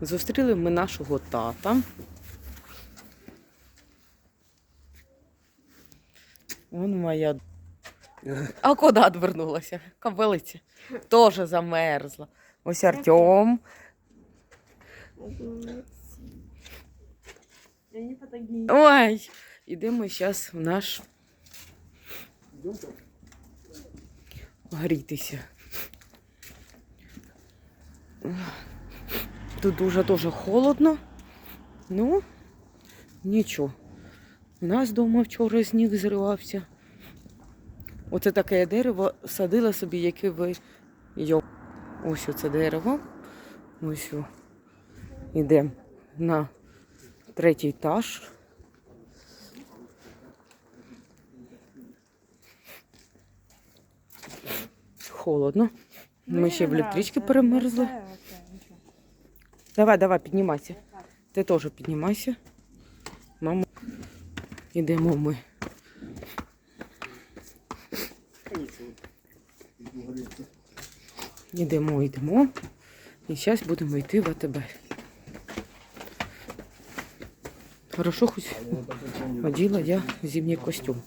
Зустріли ми нашого тата. Вон моя. А куди відвернулася? Кобилиця. Теж замерзла. Ось Артем. Ой, ідемо зараз в наш грітися. Тут дуже дуже холодно. Ну, нічого. У нас вдома вчора сніг зривався. Оце таке дерево садила собі, яке ви йо. Ось оце дерево. Ось. Ідемо на третій етаж. Холодно. Ми ще в електричці перемерзли. Давай, давай, піднімайся. Ти теж піднімайся. Мамо. Ідемо ми. Ідемо, йдемо. І зараз будемо йти в АТБ. Хорошо, хоч оділа я зимній костюм.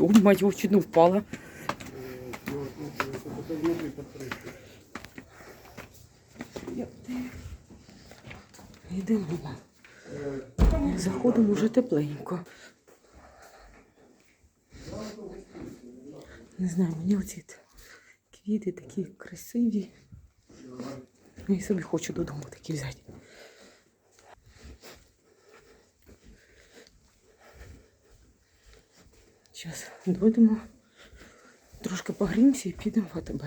Чё, мать, чуть не впала. Йдемо. Заходимо вже тепленько. Не знаю, мені оці квіти такі красиві. Я собі хочу додому такі взяти. Зараз дойдемо, трошки погріємося і підемо в АТБ.